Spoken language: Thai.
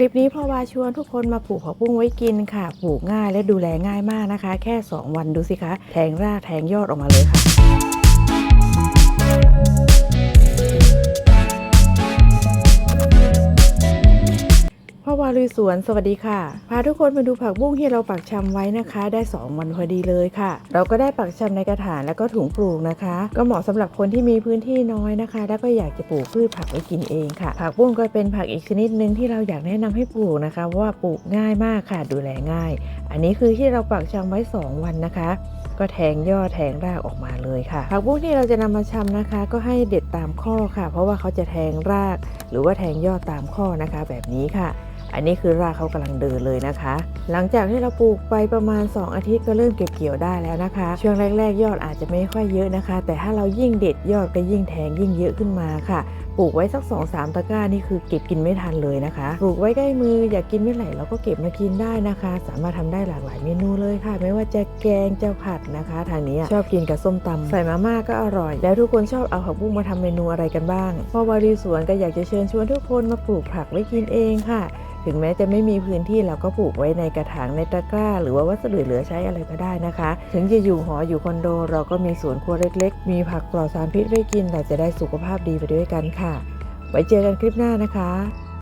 คลิปนี้พ่อวาชวนทุกคนมาปลูกผักบุ้งไว้กินค่ะ ปลูกง่ายและดูแลง่ายมากนะคะ แค่ 2 วันดูสิคะ แทงรากแทงยอดออกมาเลยค่ะ วาลุยสวนสวัสดีค่ะ พาทุกคนมาดูผักบุ้งที่เราปักชำไว้นะคะ ได้ 2 วันพอดีเลยค่ะ เราก็ได้ปักชำในกระถางแล้วก็ถุงปลูกนะคะ ก็เหมาะสำหรับคนที่มีพื้นที่น้อยนะคะ แล้วก็อยากจะปลูกพืชผักไว้กินเองค่ะ ผักบุ้งก็เป็นผักอีกชนิดหนึ่งที่เราอยากแนะนำให้ปลูกนะคะว่าปลูกง่ายมากค่ะดูแลง่าย อันนี้คือที่เราปักชำไว้ 2 วันนะคะก็แทงยอดแทงรากออกมาเลยค่ะผักบุ้งที่เราจะนำมาชำนะคะ ก็ให้เด็ดตามข้อค่ะ เพราะว่าเขาจะแทงราก หรือว่าแทงยอดตามข้อนะคะ แบบนี้ค่ะ อันนี้คือรากเขากำลังเดินเลยนะคะ หลังจากที่เราปลูกไปประมาณ 2 อาทิตย์ก็เริ่มเก็บเกี่ยวได้แล้วนะคะ ช่วงแรก ๆ ยอดอาจจะไม่ค่อยเยอะนะคะ แต่ถ้าเรายิ่งเด็ดยอดก็ยิ่งแทงยิ่งเยอะขึ้นมาค่ะ ปลูกไว้สัก2อสามตะกร้านี่คือเก็บกินไม่ทันเลยนะคะ ปลูกไว้ใกล้มืออยากกินเมื่อไหร่เราก็เก็บมากินได้นะคะ สามารถทำได้หลากหลายเมนูเลยค่ะ ไม่ว่าจะแกงจะผัดนะคะ ทางนี้ชอบกินกับส้มตำใส่มาม่าก็อร่อย แล้วทุกคนชอบเอาผักบุ้งมาทำเมนูอะไรกันบ้างพอวารีสวนก็อยากจะเชิญชวนทุกคนมาปลูกผักไว้กินเองค่ะถึงแม้จะไม่มีพื้นที่เราก็ปลูกไว้ในกระถางในตะกร้า หรือว่าวัสดุเหลือใช้อะไรก็ได้นะคะ ถึงจะอยู่หออยู่คอนโด เราก็มีสวนครัวเล็ก ๆ มีผักปลอดสารพิษไว้กินเราจะได้สุขภาพดีไปด้วยกันค่ะไว้เจอกันคลิปหน้านะคะ